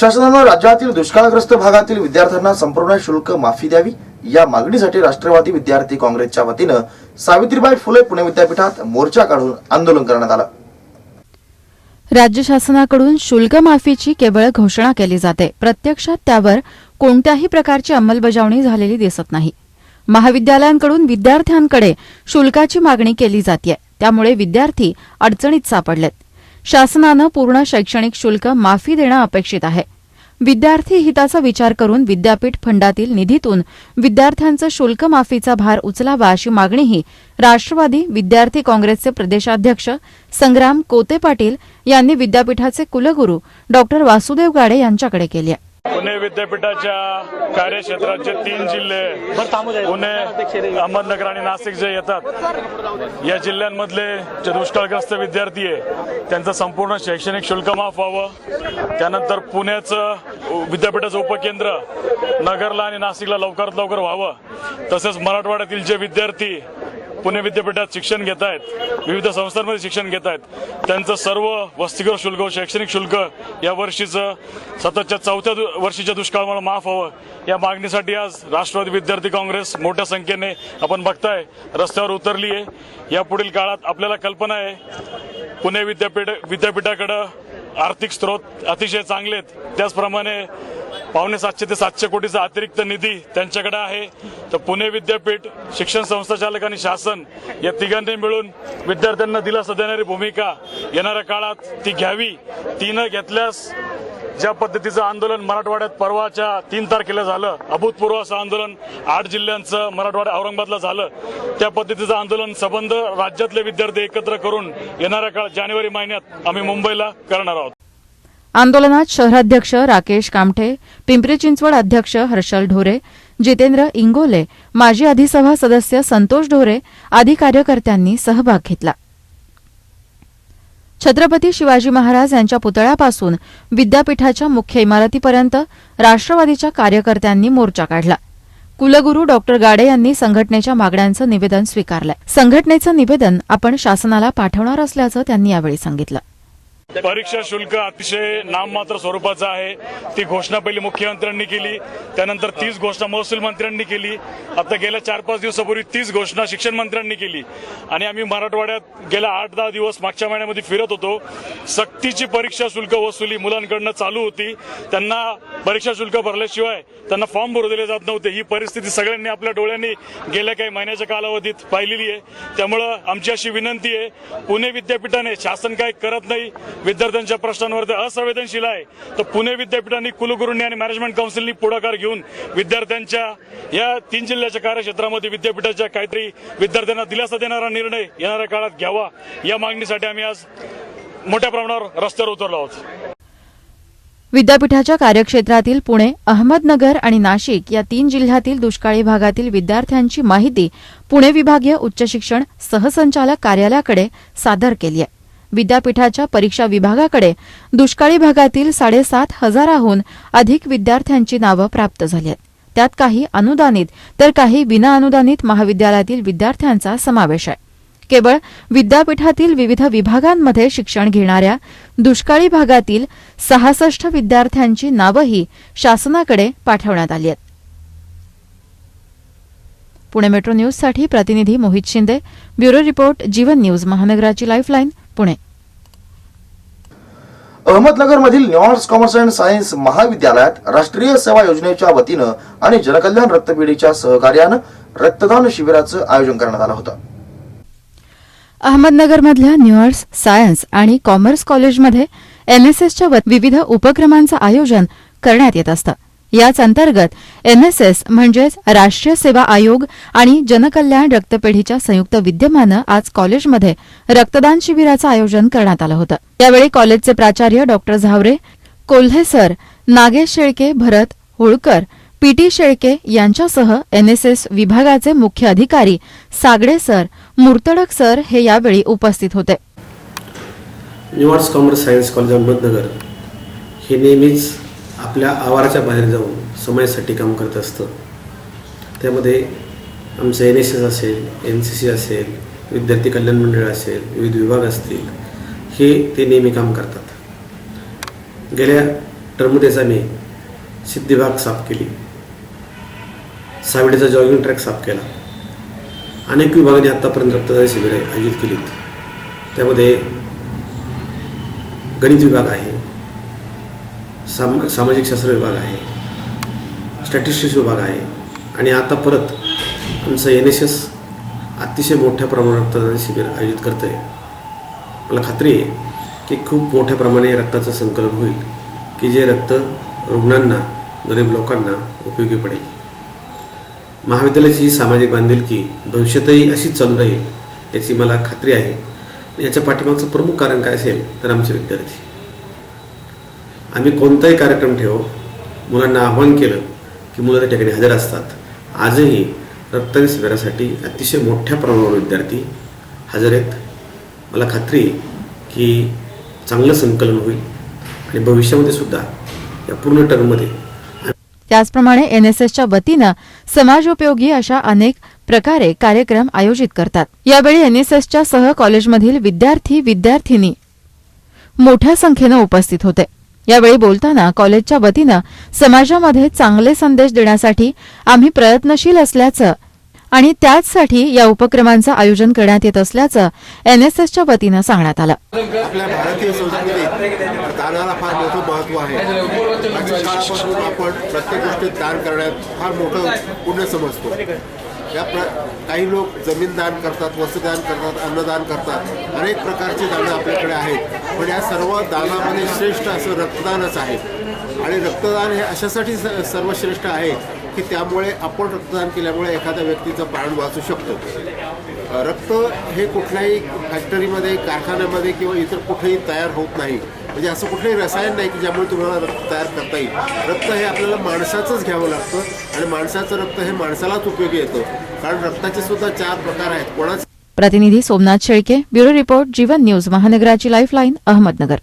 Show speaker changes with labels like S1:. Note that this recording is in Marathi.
S1: शासनानं राज्यातील दुष्काळग्रस्त भागातील विद्यार्थ्यांना संपूर्ण शुल्क माफी द्यावी. या मागणीसाठी राष्ट्रवादी विद्यार्थी काँग्रेसच्या वतीनं सावित्रीबाई फुले पुणे विद्यापीठात मोर्चा काढून आंदोलन करण्यात आलं.
S2: राज्य शासनाकडून शुल्क माफीची केवळ घोषणा केली जाते. प्रत्यक्षात त्यावर कोणत्याही प्रकारची अंमलबजावणी झालेली दिसत नाही. महाविद्यालयांकडून विद्यार्थ्यांकडे शुल्काची मागणी केली जाते त्यामुळे विद्यार्थी अडचणीत सापडलेत. शासनानं पूर्ण शैक्षणिक शुल्क माफी देणं अपेक्षित आहे. विद्यार्थी हिताचा विचार करून विद्यापीठ फंडातील निधीतून विद्यार्थ्यांचं शुल्क माफीचा भार उचलावा अशी मागणीही राष्ट्रवादी विद्यार्थी काँग्रेसचे प्रदेशाध्यक्ष संग्राम कोते पाटील यांनी विद्यापीठाचे कुलगुरू डॉ वासुदेव गाडे यांच्याकडे केली आहे.
S3: पुणे विद्यापीठाच्या कार्यक्षेत्राचे तीन जिल्हे पुणे अहमदनगर आणि नाशिक जे येतात या जिल्ह्यांमधले जे दुष्काळग्रस्त विद्यार्थी आहे त्यांचं संपूर्ण शैक्षणिक शुल्क माफ व्हावं. त्यानंतर पुण्याचं विद्यापीठाचं उपकेंद्र नगरला आणि नाशिकला लवकरात लवकर व्हावं. तसेच मराठवाड्यातील जे विद्यार्थी पुणे विद्यापीठात शिक्षण घेत आहेत विविध संस्थांमध्ये शिक्षण घेत आहेत. त्यांचं सर्व वसतिगृह शुल्क शैक्षणिक शुल्क या वर्षीचं सततच्या चौथ्या दु- वर्षीच्या दुष्काळामुळे माफ व्हावं या मागणीसाठी आज राष्ट्रवादी विद्यार्थी काँग्रेस मोठ्या संख्येने आपण बघताय रस्त्यावर उतरली आहे यापुढील काळात आपल्याला कल्पना आहे पुणे विद्यापीठ विद्यापीठाकडं आर्थिक स्रोत अतिशय चांगले आहेत त्याचप्रमाणे पावणे सातशे ते सातशे कोटीचा अतिरिक्त निधी त्यांच्याकडे आहे. तर पुणे विद्यापीठ शिक्षण संस्था चालक आणि शासन या तिघांनी मिळून विद्यार्थ्यांना दिलासा देणारी भूमिका येणाऱ्या काळात ती घ्यावी. ती न घेतल्यास ज्या पद्धतीचं आंदोलन मराठवाड्यात परवाच्या तीन तारखेला झालं अभूतपूर्व असं आंदोलन आठ जिल्ह्यांचं मराठवाडा औरंगाबादला झालं. त्या पद्धतीचं आंदोलन संबंध राज्यातले विद्यार्थी एकत्र करून येणाऱ्या काळात जानेवारी महिन्यात आम्ही मुंबईला करणार आहोत.
S2: आंदोलनात शहराध्यक्ष राकेश कामठे पिंपरी चिंचवड अध्यक्ष हर्षल ढोरे जितेंद्र इंगोले माजी अधिसभा सदस्य संतोष ढोरे आदी कार्यकर्त्यांनी सहभाग घेतला. छत्रपती शिवाजी महाराज यांच्या पुतळ्यापासून विद्यापीठाच्या मुख्य इमारतीपर्यंत राष्ट्रवादीच्या कार्यकर्त्यांनी मोर्चा काढला. कुलगुरू डॉक्टर गाडे यांनी संघटनेच्या मागण्यांचं निवेदन स्वीकारलंय संघटनेचं निवेदन आपण शासनाला पाठवणार असल्याचं त्यांनी यावेळी सांगितलं.
S3: परीक्षा शुल्क अतिशय नाममात्र स्वरूपाचं आहे. ती घोषणा पहिली मुख्यमंत्र्यांनी केली. त्यानंतर तीच घोषणा महसूल मंत्र्यांनी केली. आता गेल्या चार पाच दिवसापूर्वी तीच घोषणा शिक्षण मंत्र्यांनी केली. आणि आम्ही मराठवाड्यात गेल्या आठ दहा दिवस मागच्या महिन्यामध्ये फिरत होतो. सक्तीची परीक्षा शुल्क वसुली मुलांकडनं चालू होती. त्यांना परीक्षा शुल्क भरल्याशिवाय त्यांना फॉर्म भरू दिले जात नव्हते. ही परिस्थिती सगळ्यांनी आपल्या डोळ्यांनी गेल्या काही महिन्याच्या कालावधीत पाहिलेली आहे. त्यामुळं आमची अशी विनंती आहे. पुणे विद्यापीठाने शासन काय करत नाही. विद्यार्थ्यांच्या प्रश्नांवरती असंवेदनशील आहे. तर पुणे विद्यापीठाने कुलगुरूंनी आणि मॅनेजमेंट काउन्सिलनी पुढाकार घेऊन विद्यार्थ्यांच्या या तीन जिल्ह्याच्या कार्यक्षेत्रामध्ये विद्यापीठाच्या काहीतरी विद्यार्थ्यांना दिलासा देणारा निर्णय येणाऱ्या काळात घ्यावा या मागणीसाठी आम्ही आज मोठ्या प्रमाणावर रस्त्यावर उतरलो आहोत.
S2: विद्यापीठाच्या कार्यक्षेत्रातील पुणे अहमदनगर आणि नाशिक या तीन जिल्ह्यातील दुष्काळी भागातील विद्यार्थ्यांची माहिती पुणे विभागीय उच्च शिक्षण सहसंचालक कार्यालयाकडे सादर केली आहे. विद्यापीठाच्या परीक्षा विभागाकडे दुष्काळी भागातील साडेसात हजाराहून अधिक विद्यार्थ्यांची नावं प्राप्त झाली आहेत. त्यात काही अनुदानित तर काही विनाअनुदानित महाविद्यालयातील विद्यार्थ्यांचा समावेश आहे. केवळ विद्यापीठातील विविध विभागांमध्ये शिक्षण घेणाऱ्या दुष्काळी भागातील सहासष्ट विद्यार्थ्यांची नावंही शासनाकडे पाठवण्यात आली आहेत. पुणे मेट्रो न्यूजसाठी प्रतिनिधी Mohit Shinde bureau report Jeevan news महानगराची lifeline. Pune.
S1: अहमदनगरमधील new arts commerce and science महाविद्यालयात राष्ट्रीय सेवा योजनेच्या वतीनं आणि जनकल्याण रक्तपेढीच्या सहकार्यानं रक्तदान शिबिराचं आयोजन करण्यात आलं होतं.
S2: अहमदनगरमधल्या न्यूअर्स सायन्स आणि कॉमर्स कॉलेजमध्ये एनएसएसच्या विविध उपक्रमांचं आयोजन करण्यात येत असतं. याच अंतर्गत एनएसएस म्हणजेच राष्ट्रीय सेवा आयोग आणि जनकल्याण रक्तपेढीच्या संयुक्त विद्यमानं आज कॉलेजमध्ये रक्तदान शिबिराचं आयोजन करण्यात आलं होतं. यावेळी कॉलेजचे प्राचार्य doctor Zaware Kolhe sir Nagesh Shelke Bharat Holkar PT Shelke यांच्यासह एनएसएस विभागाचे मुख्य अधिकारी सागडे सर मुर्तडक सर हे यावेळी उपस्थित होते.
S4: New arts commerce science college Ahmednagar हे नेहमीच आपल्या आवाराच्या बाहेर जाऊन समाजासाठी काम करत असतं. त्यामध्ये आमचं एन एस एस असेल एन सी सी असेल विद्यार्थी कल्याण मंडळ असेल विविध विभाग असतील हे ते नेहमी काम करतात. गेल्या टर्मध्येच आम्ही सिद्धिबाग साफ केली. सावडेचा जॉगिंग ट्रॅक साफ केला. अनेक विभागांनी आत्तापर्यंत रक्तदान शिबिरे आयोजित केलीत. त्यामध्ये गणित विभाग आहे साम सामाजिक शास्त्र विभाग आहे. स्टॅटिस्टिक्स विभाग आहे. आणि आता परत आमचं एन एस एस अतिशय मोठ्या प्रमाणात रक्तदान शिबिर आयोजित करतं आहे मला खात्री आहे की खूप मोठ्या प्रमाणे रक्ताचं संकलन होईल की जे रक्त रुग्णांना गरीब लोकांना उपयोगी पडेल. महाविद्यालयाची ही सामाजिक बांधिलकी भविष्यातही अशीच चालू राहील याची मला खात्री आहे. याच्या पाठीमागचं प्रमुख कारण काय असेल तर आमचे विद्यार्थी. आम्ही कोणताही कार्यक्रम ठेवू मुलांना आव्हान केलं की मुलं त्या ठिकाणी हजर असतात. आजही रक्तदान शिबिरासाठी अतिशय मोठ्या प्रमाणावर विद्यार्थी हजर आहेत. मला खात्री की चांगलं संकलन होईल आणि भविष्यामध्ये सुद्धा या पूर्ण टर्ममध्ये
S2: त्याचप्रमाणे एन एस एसच्या वतीनं समाजोपयोगी अशा अनेक प्रकारे कार्यक्रम आयोजित करतात. यावेळी एन एस एसच्या सह कॉलेजमधील विद्यार्थी विद्यार्थिनी मोठ्या संख्येनं उपस्थित होते. यावेळी बोलताना कॉलेजच्या वतीनं समाजामध्ये चांगले संदेश देण्यासाठी आम्ही प्रयत्नशील असल्याचं आणि त्याचसाठी या उपक्रमांचं आयोजन करण्यात येत असल्याचं एनएसएसच्या वतीनं सांगण्यात आलं.
S5: आपल्या भारतीय संस्कृतीत दानाला फार मोठं महत्त्व आहे. आपण प्रत्येक गोष्टीत दान करण्यात फार मोठं पुण्य समजतो. या प्र काही लोक जमीन दान करतात वस्त्रदान करतात अन्नदान करतात. अनेक प्रकारची दानं आपल्याकडे आहेत. पण या सर्व दानामध्ये श्रेष्ठ असं रक्तदानच आहे. आणि रक्तदान हे अशासाठी स- सर्वश्रेष्ठ आहे की त्यामुळे आपण रक्तदान केल्यामुळे एखाद्या व्यक्तीचं प्राण वाचू शकतो. रक्त हे कुठल्याही फॅक्टरीमध्ये कारखान्यामध्ये किंवा इतर कुठेही तयार होत नाही. म्हणजे असं कुठलंही रसायन नाही की ज्यामुळे तुम्हाला रक्त तयार करता येईल. रक्त हे आपल्याला माणसाचंच घ्यावं लागतं आणि माणसाचं रक्त हे माणसालाच उपयोगी येतं. कारण रक्ताचे सुद्धा चार प्रकार आहेत. कोणाचं
S2: प्रतिनिधी Somnath Shelke bureau report Jeevan news महानगराची lifeline Ahmednagar.